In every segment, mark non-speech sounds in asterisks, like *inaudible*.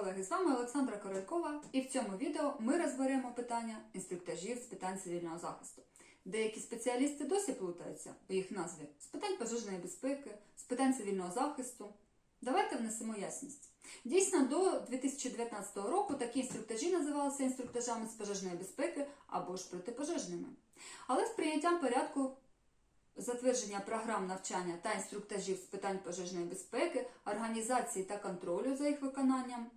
колеги! З вами Олександра Королькова, і в цьому відео ми розберемо питання інструктажів з питань цивільного захисту. Деякі спеціалісти досі плутаються у їх назві з питань пожежної безпеки, з питань цивільного захисту. Давайте внесемо ясність. Дійсно, до 2019 року такі інструктажі називалися інструктажами з пожежної безпеки або ж протипожежними. Але з прийняттям порядку затвердження програм навчання та інструктажів з питань пожежної безпеки, організації та контролю за їх виконанням,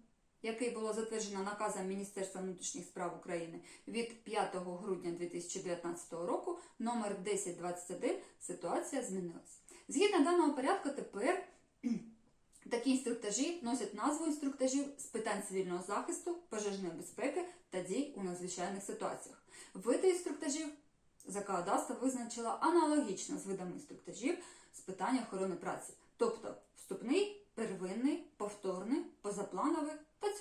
який було затверджено наказом Міністерства внутрішніх справ України від 5 грудня 2019 року номер 1021, ситуація змінилась. Згідно даного порядку, тепер *clears throat* такі інструктажі носять назву інструктажів з питань цивільного захисту, пожежної безпеки та дій у надзвичайних ситуаціях. Види інструктажів законодавство визначило аналогічно з видами інструктажів з питань охорони праці, тобто вступний, первинний, повторний,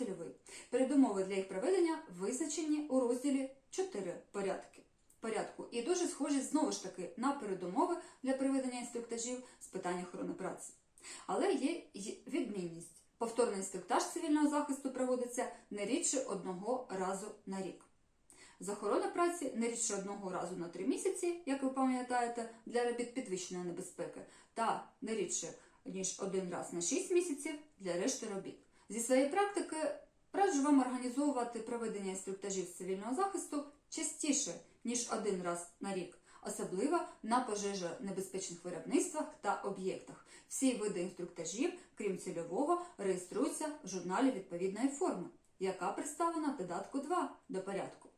цільовий. Передумови для їх проведення визначені у розділі 4 порядки. Порядку і дуже схожі знову ж таки на передумови для проведення інструктажів з питань охорони праці. Але є відмінність. Повторний інструктаж цивільного захисту проводиться не рідше одного разу на рік. З охорони праці не рідше одного разу на три місяці, як ви пам'ятаєте, для робіт підвищеної небезпеки, та не рідше ніж один раз на 6 місяців для решти робіт. Зі своєї практики раджу вам організовувати проведення інструктажів цивільного захисту частіше, ніж один раз на рік, особливо на пожежонебезпечних виробництвах та об'єктах. Всі види інструктажів, крім цільового, реєструються в журналі відповідної форми, яка представлена додатку 2 до порядку.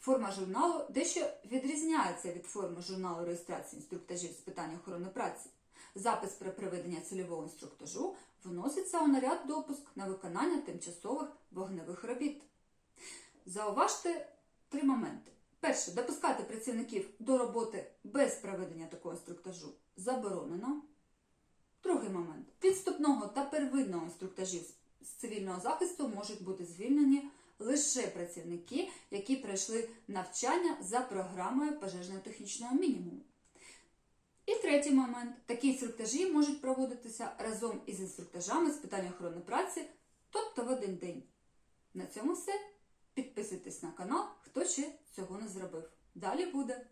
Форма журналу дещо відрізняється від форми журналу реєстрації інструктажів з питань охорони праці. Запис про проведення цільового інструктажу вноситься у наряд допуск на виконання тимчасових вогневих робіт. Зауважте три моменти. Перше, допускати працівників до роботи без проведення такого інструктажу заборонено. Другий момент. Підступного та первинного інструктажів з цивільного захисту можуть бути звільнені лише працівники, які пройшли навчання за програмою пожежно-технічного мінімуму. Третій момент. Такі інструктажі можуть проводитися разом із інструктажами з питань охорони праці, тобто в один день. На цьому все. Підписуйтесь на канал, хто ще цього не зробив. Далі буде.